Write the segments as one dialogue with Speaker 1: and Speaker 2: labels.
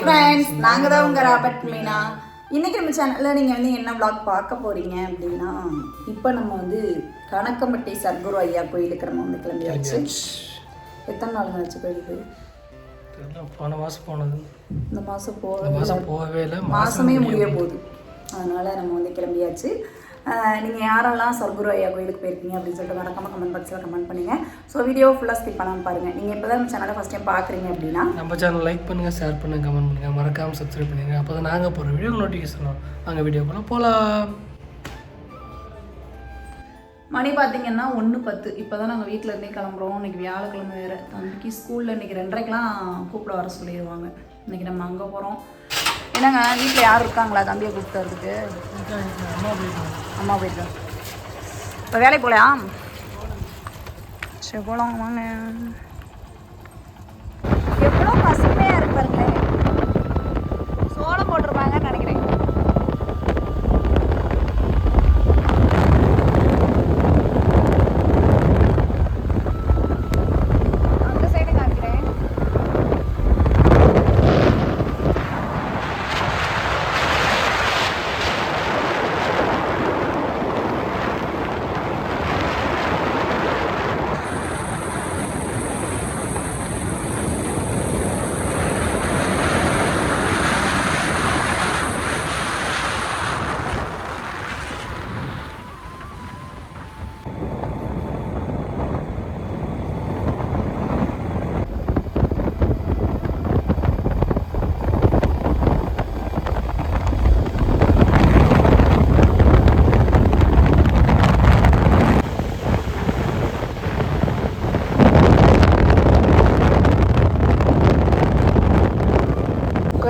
Speaker 1: Friends நாங்கள் தான் உங்கள் ராபர்ட் மீனா. இன்னைக்கு நம்ம சேனலில் நீங்கள் வந்து என்ன vlog பார்க்க போகிறீங்க அப்படின்னா இப்போ நம்ம வந்து கணக்கம்பட்டி சர்க்குரு ஐயா கோயிலுக்கு நம்ம வந்து கிளம்பியாச்சு. எத்தனை நாள் ஆச்சு கோயிலுக்கு?
Speaker 2: போன மாதம் போனது.
Speaker 1: இந்த மாதம் போக
Speaker 2: மாதம் போகவே இல்லை
Speaker 1: மாதமே முடிய போகுது. அதனால் நம்ம வந்து கிளம்பியாச்சு. நீங்கள் யாரெல்லாம் சர்க்குரு ஐயா கோயிலுக்கு போயிருக்கீங்க அப்படின்னு சொல்லிட்டு மறக்காம கமெண்ட் பாக்ஸில் கமெண்ட் பண்ணுங்கள் ஸோ வீடியோ ஃபுல்லாக ஸ்கிப் பண்ணாமல் பாருங்கள் நீங்கள் இப்போ தான் நம்ம சேனலை ஃபஸ்ட் டைம் பார்க்குறீங்க அப்படின்னா
Speaker 2: நம்ம சேனல் லைக் பண்ணுங்கள் ஷேர் பண்ணுங்கள் கமெண்ட் பண்ணுங்கள் மறக்காமல் சப்ஸ்கிரைப் பண்ணுங்க அப்போ தான் நாங்கள் போகிற வீடியோ நோட்டிஃபிகேஷன் அங்கே வீடியோ போல போகலாம்
Speaker 1: மணி பார்த்தீங்கன்னா ஒன்று பத்து. இப்போ தான் நாங்கள் வீட்டில் இருந்தே கிளம்புறோம். இன்னைக்கு வியாழக்கிழமை வேறு. தம்பிக்கு ஸ்கூலில் இன்னைக்கு ரெண்டரைக்கெலாம் கூப்பிட வர சொல்லிடுவாங்க இன்னைக்கு நம்ம அங்கே போகிறோம் என்னங்க வீட்டில் யார் இருக்காங்களா? தம்பியை கூப்பிட்டு வரதுக்கு
Speaker 2: அம்மா
Speaker 1: அம்மா போயிருக்கேன் இப்போ வேலைக்கு போகலையா சரி போகலாம் வாங்க. எவ்வளோ பசுமையாக இருப்பாருங்களே சோளம் போட்டிருப்பாங்கன்னு நினைக்கிறேன்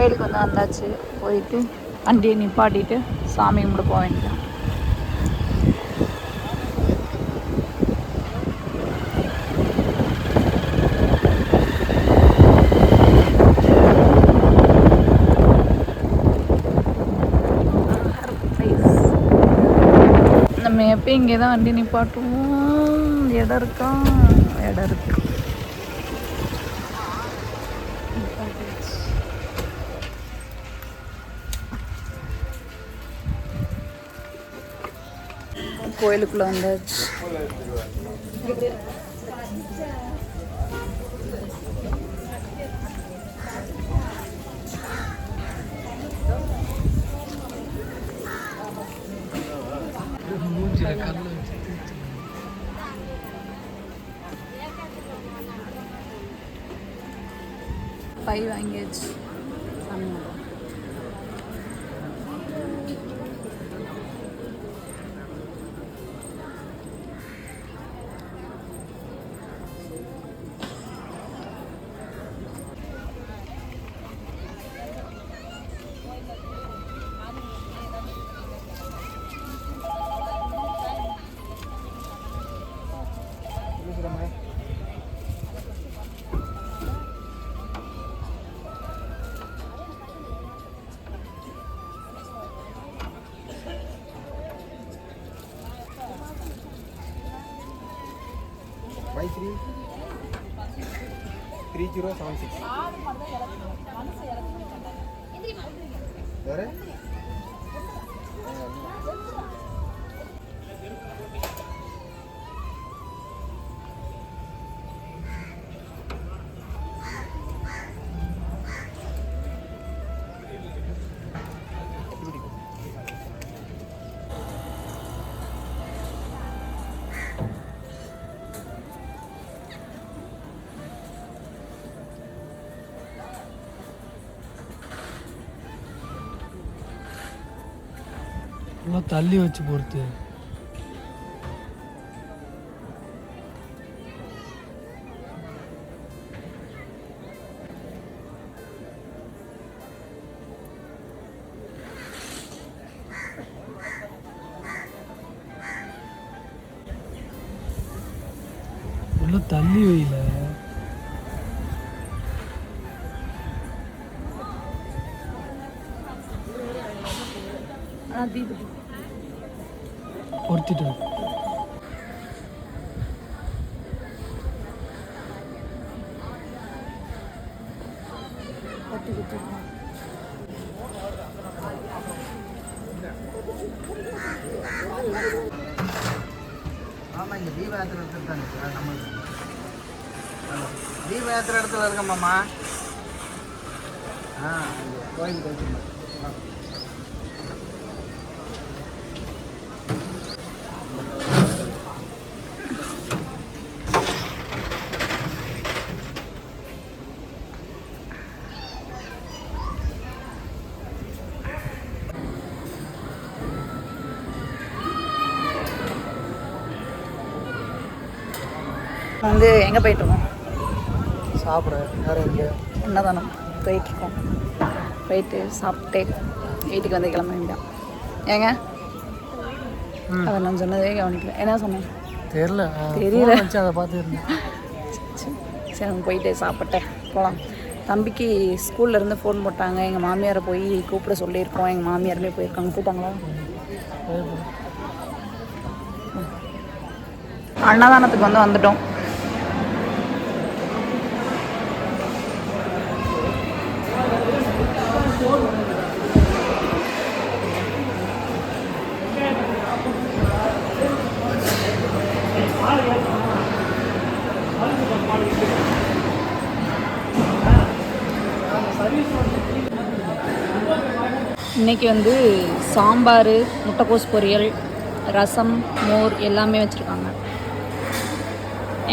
Speaker 1: கோயிலுக்கு வந்து வந்தாச்சு. போயிட்டு வண்டியை நிப்பாட்டிட்டு சாமி கும்பிட போக வேண்டியதான் நம்ம எப்போ இங்கே தான் வண்டி நிப்பாட்டுவோம். இடம் இருக்கா? இடம் இருக்கு. கோயிலுக்குள்ள வந்தாச்சு. பை வாங்கியாச்சு.
Speaker 3: ஜீரோ செவன் சிக்ஸ் வேறு?
Speaker 2: நல்லா தள்ளி வச்சு பொறுத்து நல்லா தள்ளி வைல
Speaker 1: ஆனால்
Speaker 2: சுற்றிட்டு
Speaker 1: இருக்கு ஆமாம்
Speaker 3: இங்கே தீப யாத்திரை எடுத்துருக்காங்க சார் நம்ம தீப யாத்திரை இடத்துல இருக்கோம் மாமா ஆ கோயில் கோயில்
Speaker 1: வந்து எங்கே போயிட்டுருக்கோம்?
Speaker 3: சாப்பிட வேறு எங்கே
Speaker 1: என்னதானம் போயிட்டுருக்கோம். போயிட்டு சாப்பிட்டு வீட்டுக்கு வந்து கிளம்ப வேண்டியதான் ஏங்க? அதை நான் சொன்னதே கவனிக்கல. என்ன சொன்னேன்? தெரியல.
Speaker 2: வச்சு அதை பார்த்துருந்தேன்
Speaker 1: சரி, அவங்க போயிட்டு சாப்பிட்டேன். போகலாம் தம்பிக்கு ஸ்கூல்ல இருந்து ஃபோன் போட்டாங்க. எங்கள் மாமியாரை போய் கூப்பிட சொல்லியிருக்கோம். எங்கள் மாமியாருமே போயிருக்காங்க. போயிட்டாங்களா அன்னதானத்துக்கு வந்து வந்துட்டோம். இன்னைக்கு வந்து சாம்பார் முட்டைக்கோஸ் பொரியல் ரசம் மோர் எல்லாமே வச்சுருக்காங்க.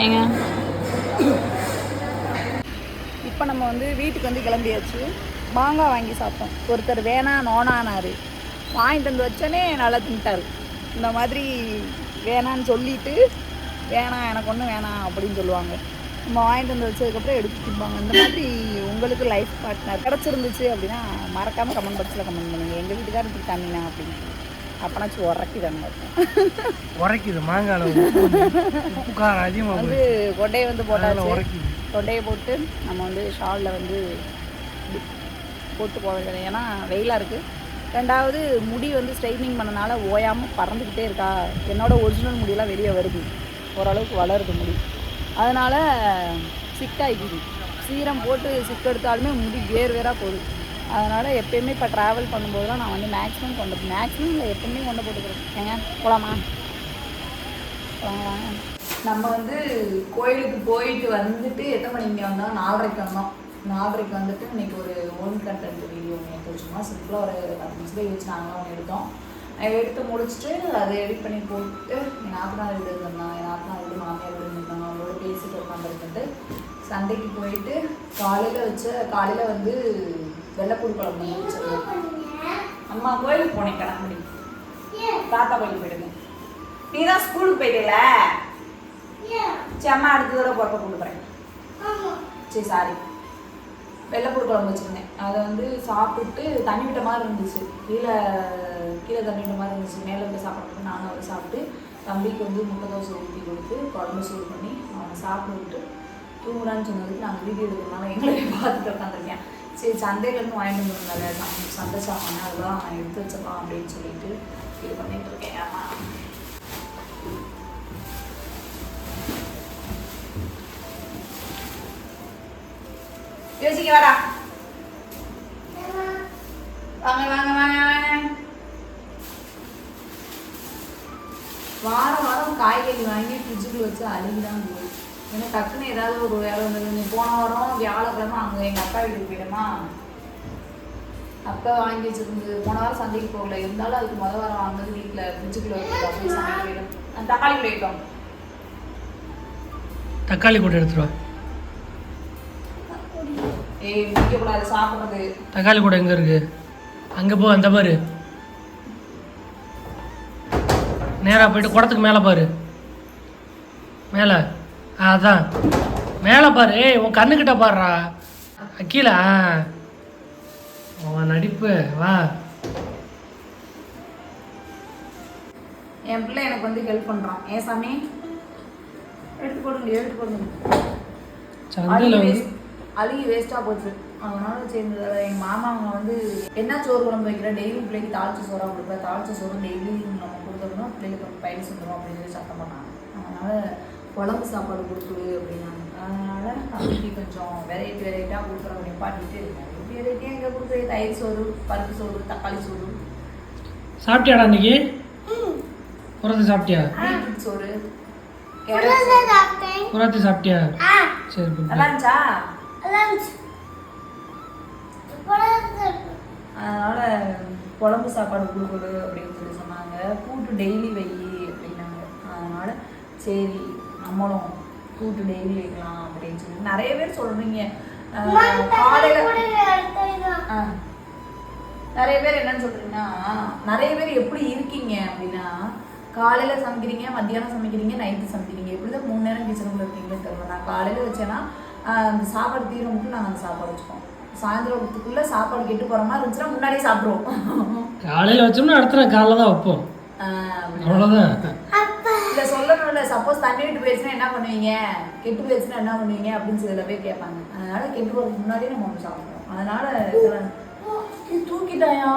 Speaker 1: ஏங்க? இப்போ நம்ம வந்து வீட்டுக்கு வந்து கிளம்பியாச்சு. மாங்காய் வாங்கி சாப்பிட்டோம். ஒருத்தர் வேணாம் நோனானாரு. வாங்கிட்டு வந்து வச்சோன்னே நல்லா தின்ட்டாரு. இந்த மாதிரி வேணான்னு சொல்லிட்டு வேணாம் எனக்கு ஒன்றும் வேணாம் அப்படின்னு சொல்லுவாங்க. நம்ம வாங்கிட்டு வந்து வச்சதுக்கப்புறம் எடுத்து திம்பாங்க. இந்த மாதிரி உங்களுக்கு லைஃப் பார்ட்னர் கிடச்சிருந்துச்சு அப்படின்னா மறக்காமல் கமெண்ட் பாக்ஸில் கமெண்ட் பண்ணுங்கள் எங்கள் வீட்டுக்காரர் இப்படி காமினா அப்படின்னு. அப்பனாச்சும் உரக்கி தாங்க
Speaker 2: உரைக்குது அதிகமாக
Speaker 1: வந்து கொட்டையை வந்து போட்டாச்சு.
Speaker 2: உரைக்குது.
Speaker 1: கொட்டையை போட்டு நம்ம வந்து ஷாலில் வந்து போட்டு போக வேண்டியது. ஏன்னா வெயிலாக இருக்குது ரெண்டாவது முடி வந்து ஸ்ட்ரைட்னிங் பண்ணனால ஓயாமல் பறந்துக்கிட்டே இருக்கா. என்னோட ஒரிஜினல் முடியெல்லாம் வெளியே வருது. ஓரளவுக்கு வளருது முடி. அதனால் சிக்காய்க்குது. சீரம் போட்டு சிக்கெடுத்தாலுமே முடி வேர் வேறாக போகுது. அதனால் எப்பயுமே இப்போ ட்ராவல் பண்ணும்போதெல்லாம் நான் வந்து மேக்ஸிமம் கொண்டு மேக்ஸிமம் இல்லை எப்பயுமே கொண்டு போட்டுக்கிறேன் ஏங்க போகலாமா நம்ம வந்து கோயிலுக்கு போயிட்டு வந்துட்டு எத்தனை மணிக்கு வந்தோம்? நாலரைக்கு வந்தோம். நாலரைக்கு வந்துட்டு இன்னைக்கு ஒரு ஓன் கண்டென்ட் வீடியோ ஒன்று எடுத்து வச்சுருந்தோம். சிம்பிளாக ஒரு பத்து நிமிஷத்துக்கு யூஸ் நாங்களும் ஒன்று எடுத்தோம். எடுத்து முடிச்சுட்டு அதை எடிட் பண்ணி போட்டு என் நாத்தனார் வீடு இருந்தான் என் நாத்தனார் வீடு மாமியார் வீடு இருந்தாங்க அவங்களோட பேசிட்டு உட்காந்துருந்துட்டு சந்தைக்கு போயிட்டு காலையில் வச்ச காலையில் வந்து வெள்ளைப்பூடு குழம்பு வந்து அம்மா கோயிலுக்கு போனேன் கிளம்பி தாத்தா கோயிலுக்கு போயிடுங்க. நீ தான் ஸ்கூலுக்கு போயிட்டல சரி அம்மா அடுத்த தடவை பொறுப்பை கொடுக்குறேன் சரி சாரி வெள்ளைப்பூடு குழம்பு வச்சுருந்தேன். அதை வந்து சாப்பிட்டு தண்ணி விட்ட மாதிரி இருந்துச்சு. கீழே கீழே தண்ணி விட்ட மாதிரி இருந்துச்சு. மேலே வந்து சாப்பிட்டு நானும் அவரை சாப்பிட்டு தம்பிக்கு வந்து முட்டை தோசை ஊற்றி கொடுத்து குழம்பு சூடு பண்ணி அவனை சாப்பிட்டு விட்டு தூங்குறான்னு சொன்னதுக்கு நாங்கள் வீடியோ எடுக்கிறதுனால எங்களை பார்த்துட்டு உட்காந்துருக்கேன். சரி சந்தையிலேருந்து வாங்கிட்டு வந்துருந்தாங்க சந்தை சாப்பாடு அதெல்லாம் எடுத்து வச்சிடலாம் அப்படின்னு சொல்லிட்டு இது பண்ணிகிட்ருக்கேன் இருக்கேன். யோசிக்க வாடா வாங்க வாங்க வாங்க வாங்க வாரம் வாரம் காய்கறி வாங்கி ஃப்ரிட்ஜுக்குள்ள வச்சு அழுகிதான் போகுது. ஏன்னா டக்குன்னு ஏதாவது ஒரு வேலை வந்தது. நீ போன வாரம் வியாழக்கிழமை அங்கே எங்கள் அக்கா வீட்டுக்கு போயிடுமா அப்பா வாங்கி வச்சிருந்து போன வாரம் சந்தைக்கு போகல. இருந்தாலும் அதுக்கு முதல் வாரம் வாங்கினது வீட்டில் ஃப்ரிட்ஜுக்குள்ள வச்சு அப்படியே சமையல் போயிடும் அந்த தக்காளி கூட
Speaker 2: தக்காளி கூட எடுத்துருவா
Speaker 1: ஏய் முடிக்கக்கூடாது சாப்பிட்றது.
Speaker 2: தக்காளி கூட எங்கே இருக்கு? அங்கே போ அந்த பாரு. நேராக போயிட்டு குடத்துக்கு மேலே பாரு. மேலே. அதான். மேலே பாரு. உன் கண்ணுக்கிட்ட கீழே ஆ. உன் நடிப்பு. வா.
Speaker 1: என் பிள்ளை எனக்கு வந்து ஹெல்ப் பண்ணுறான் ஏன் சாமி? எடுத்து போடுங்க எடுத்து போடுங்க.
Speaker 2: சந்தையில்
Speaker 1: அழுகி வேஸ்ட்டாக போச்சு. அதனால சரி எங்கள் மாமா அவங்க வந்து என்ன சோறு குழம்பு வைக்கிற? டெய்லி பிள்ளைக்கு தாளிச்ச சோறாக கொடுப்பேன் தாளிச்ச சோறு டெய்லி நம்ம கொடுத்துருந்தோம் பிள்ளைக்கு ரொம்ப பயன் செஞ்சிடும் அப்படின்னு சொல்லி சத்தம் பண்ணாங்க அதனால குழம்பு சாப்பாடு கொடுத்துரு அப்படின்னாங்க. அதனால தம்பிக்கு கொஞ்சம் வெரைட்டி வெரைட்டியாக கொடுக்குறவங்க நிப்பாட்டிட்டு வெரைட்டியாக எங்கே கொடுக்குறது? தயிர் சோறு பருப்பு சோறு தக்காளி சோறு.
Speaker 2: சாப்பிட்டியாடா இன்னைக்கு புறத்து சாப்பிட்டியா?
Speaker 1: பீட்ரூட் சோறு
Speaker 2: புறாத்தி சாப்பிட்டியா? சரி.
Speaker 1: நல்லா இருந்துச்சா? அதனால குழம்பு சாப்பாடு கொடுக்குது அப்படின்னு சொல்லி சொன்னாங்க. கூட்டு டெய்லி வை அப்படின்னாங்க. அதனால சரி நம்மளும் கூட்டு டெய்லி வைக்கலாம் அப்படின்னு சொல்லி நிறைய பேர் சொல்றீங்க. காலையில் ஆ. நிறைய பேர் என்னன்னு சொல்றீங்கன்னா நிறைய பேர் எப்படி இருக்கீங்க அப்படின்னா காலையில சமைக்கிறீங்க மத்தியானம் சமைக்கிறீங்க நைட்டு சமைக்கிறீங்க எப்படிதான் மூணு நேரம் கிச்சனுக்குள்ள இருக்கீங்கன்னு தெரியல நான் காலையில வச்சேன்னா அந்த சாப்பாடு தீரமுக்கு நாங்கள் அந்த சாப்பாடு வச்சுப்போம் சாயந்தரத்துக்குள்ள சாப்பாடு கெட்டு போற மாதிரி இருந்துச்சுன்னா முன்னாடியே சாப்பிடுவோம்
Speaker 2: காலையில் வச்சோம்னா அடுத்த நாள் காலைல தான் வைப்போம். அவ்வளோதான்
Speaker 1: இல்ல சொல்லணும்ல சப்போஸ் தண்ணி விட்டு போயிடுச்சுன்னா என்ன பண்ணுவீங்க கெட்டு போயிடுச்சுன்னா என்ன பண்ணுவீங்க அப்படின்னு சில பேர் கேட்பாங்க அதனால கெட்டு போறதுக்கு முன்னாடியே நம்ம ஒன்று சாப்பிடுவோம் அதனால தூக்கிட்டாயா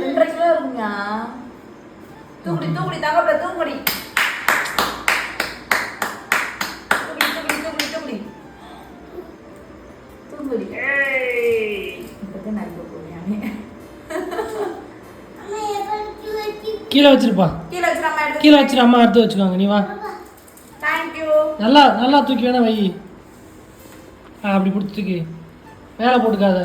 Speaker 1: ரெண்டரை கிலோ இருக்குங்க தூக்குடி தூக்குடி தங்கப்பட தூக்குடி தூக்குடி தூக்குடி தூக்குடி தூக்குடி ஏய். இப்பதான் நடிக்க போறியானே
Speaker 2: கீழே வச்சிருப்பா.
Speaker 1: கீழே வச்சு நம்ம எடுத்து
Speaker 2: கீழே வச்சிரு அம்மா எடுத்து வச்சுக்கோங்க நீ வா.
Speaker 1: தேங்க்யூ
Speaker 2: நல்லா நல்லா தூக்கி வேணா வை. ஆ அப்படி பிடிச்சி தூக்கி. மேலே போட்டுக்காத.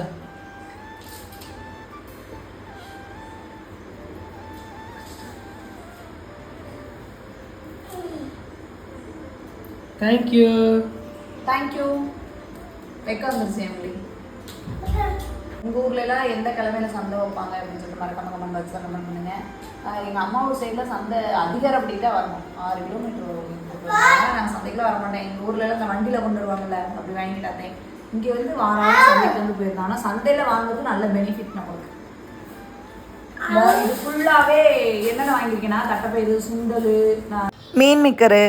Speaker 2: தேங்க்யூ
Speaker 1: தேங்க்யூ வைக்க வந்துருச்சு எம்லி உங்கள் ஊர்ல எல்லாம் எந்த கிழமையில சந்தை வைப்பாங்க அப்படின்னு சொல்லிட்டு மறக்காம கமெண்ட் பாக்ஸில் கமெண்ட் பண்ணுங்க. ஆஹ் எங்க அம்மா ஊர் சைடில் சந்தை அதிகாரம் அப்படி தான் வரணும் ஆறு கிலோமீட்டர் நான் சந்தைக்குலாம் வர மாட்டேன் எங்கள் ஊர்ல எல்லாம் இந்த வண்டியில் கொண்டு வருவாங்கல்ல அப்படி வாங்கிட்டாத்தேன் இங்கே வந்து வாரம் சந்தைக்கு வந்து போயிருந்தோம். ஆனால் சந்தையில் வாங்குறது நல்ல பெனிஃபிட் நம்மளுக்கு. இது ஃபுல்லாகவே என்னென்ன வாங்கியிருக்கேன்னா தட்டைப்பயிறு சுண்டல் மீன் மிக்கரு.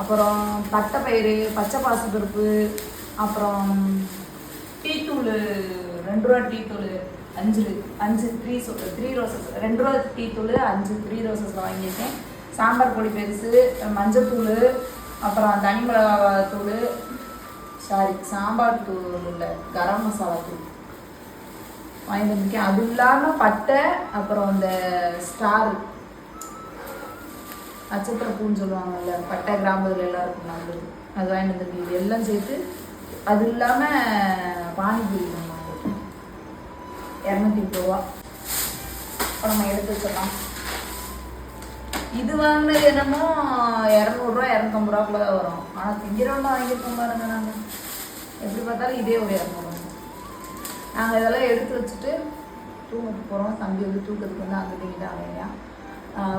Speaker 1: அப்புறம் தட்டைப்பயிறு பச்சை பாசி பருப்பு அப்புறம் டீத்தூள் ரெண்டு ரூபா டீத்தூள் அஞ்சு அஞ்சு த்ரீ த்ரீ ரோசஸ் ரெண்டு ரூபா டீத்தூள் அஞ்சு த்ரீ ரோசஸில் வாங்கியிருக்கேன். சாம்பார் பொடி பெருசு மஞ்சத்தூள் அப்புறம் தனி மிளகா தூள் சாரி சாம்பார் தூள் இல்லை கரம் மசாலா தூள். வாங்கிட்டு வந்திருக்கேன். அது இல்லாமல் பட்டை அப்புறம் அந்த ஸ்டார் நட்சத்திர பூன்னு சொல்லுவாங்கல்ல பட்டை கிராமத்தில் எல்லாம் இருக்கும் நல்லது அது வாங்கிட்டு வந்திருக்கு இது எல்லாம் சேர்த்து அது இல்லாமல் பானிபூரி இரநூத்தி முப்பது ரூபா. இப்போ நம்ம எடுத்து வச்சிடலாம். இது வாங்கினது என்னமோ இரநூறுவா இரநூத்தம்பது ரூபாக்குள்ளே வரும். ஆனால் திங்கிறவங்க வாங்கியிருக்கோம் பாருங்க நாங்கள் எப்படி பார்த்தாலும் இதே ஒரு இரநூறுவா நாங்கள் இதெல்லாம் எடுத்து வச்சுட்டு தூங்க போகிறோம் தம்பி வந்து தூக்கத்துக்கு வந்து அங்கே இங்கிட்ட இல்லையா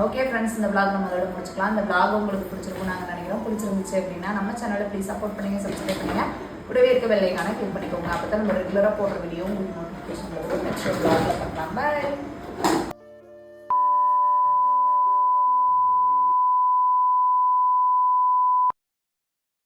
Speaker 1: ஓகே ஃப்ரெண்ட்ஸ் இந்த பிளாக் நம்ம அதோட முடிச்சுக்கலாம். இந்த பிளாக் உங்களுக்கு பிடிச்சிருக்கும் நாங்கள் நினைக்கிறோம். பிடிச்சிருந்துச்சு அப்படின்னா நம்ம சேனலை ப்ளீஸ் சப்போர்ட் பண்ணுங்கள் சப்ஸ்கிரைப் பண்ணுங்கள் கூடவே இருக்க வெள்ளைக்கான கிளிக் பண்ணிக்கோங்க. அப்போ தான் நம்ம ரெகுலராக போடுற வீடியோ உங்களுக்கு நோட்டிஃபிகேஷன் வரும். நெக்ஸ்ட் vlogல பண்ணலாம் பாய்